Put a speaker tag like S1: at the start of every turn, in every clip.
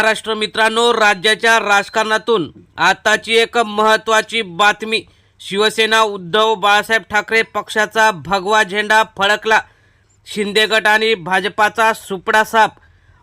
S1: महाराष्ट्र मित्रांनो राज्याच्या राजकारणातून आताची एक महत्त्वाची बातमी. शिवसेना उद्धव बाळासाहेब ठाकरे पक्षाचा भगवा झेंडा फडकला. शिंदे गट आणि भाजपाचा सुपडा साप.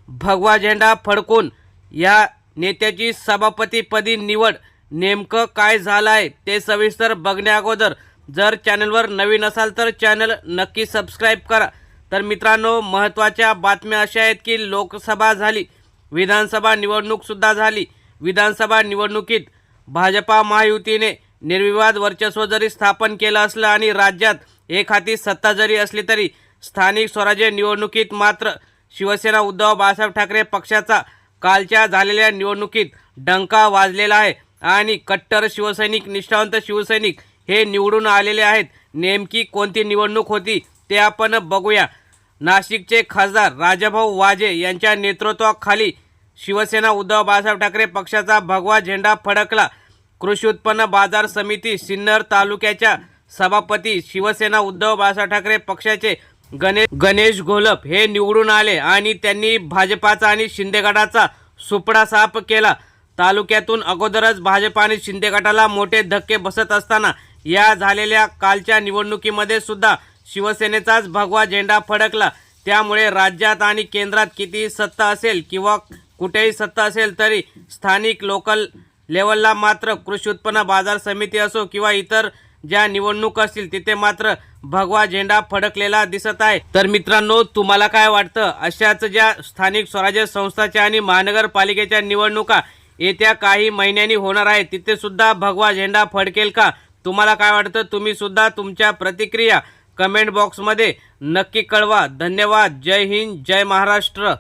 S1: भगवा झेंडा फडकून या नेत्याची सभापतीपदी निवड. नेमकं काय झालं आहे ते सविस्तर बघण्याअगोदर जर चॅनलवर नवीन असाल तर चॅनल नक्की सबस्क्राईब करा. तर मित्रांनो महत्त्वाच्या बातम्या अशा आहेत की लोकसभा झाली. विधानसभा निवडणूकसुद्धा झाली. विधानसभा निवडणुकीत भाजपा महायुतीने निर्विवाद वर्चस्व जरी स्थापन केलं असलं आणि राज्यात एक हाती सत्ता जरी असली तरी स्थानिक स्वराज्य निवडणुकीत मात्र शिवसेना उद्धव बाळासाहेब ठाकरे पक्षाचा कालच्या झालेल्या निवडणुकीत डंका वाजलेला आहे आणि कट्टर शिवसैनिक निष्ठावंत शिवसैनिक हे निवडून आलेले आहेत. नेमकी कोणती निवडणूक होती ते आपण बघूया. नाशिकचे खासदार राजाभाऊ वाजे यांच्या नेतृत्वाखाली शिवसेना उद्धव बाळासाहेब ठाकरे पक्षाचा भगवा झेंडा फडकला. कृषी उत्पन्न बाजार समिती सिन्नर तालुक्याच्या सभापती शिवसेना उद्धव बाळासाहेब ठाकरे पक्षाचे गणेश गणेश घोलप हे निवडून आले आणि त्यांनी भाजपाचा आणि शिंदे गटाचा सुपडा साफ केला. तालुक्यातून अगोदरच भाजप आणि शिंदे गटाला मोठे धक्के बसत असताना या झालेल्या कालच्या निवडणुकीमध्ये सुद्धा शिवसेनेचाच भगवा झेंडा फडकला. त्यामुळे राज्यात आणि केंद्रात किती सत्ता असेल किंवा कुठेही सत्ता असेल तरी स्थानिक लोकल लेवलला मात्र कृषी उत्पन्न बाजार समिती असो किंवा इतर ज्या निवडणूक असतील तिथे मात्र भगवा झेंडा फडकलेला दिसत आहे. तर मित्रांनो तुम्हाला काय वाटतं? अशाच ज्या स्थानिक स्वराज्य संस्थाच्या आणि महानगरपालिकेच्या निवडणुका येत्या काही महिन्यांनी होणार आहे तिथे सुद्धा भगवा झेंडा फडकेल का? तुम्हाला काय वाटतं? तुम्ही सुद्धा तुमच्या प्रतिक्रिया कमेंट बॉक्समध्ये नक्की कळवा. धन्यवाद. जय हिंद जय महाराष्ट्र.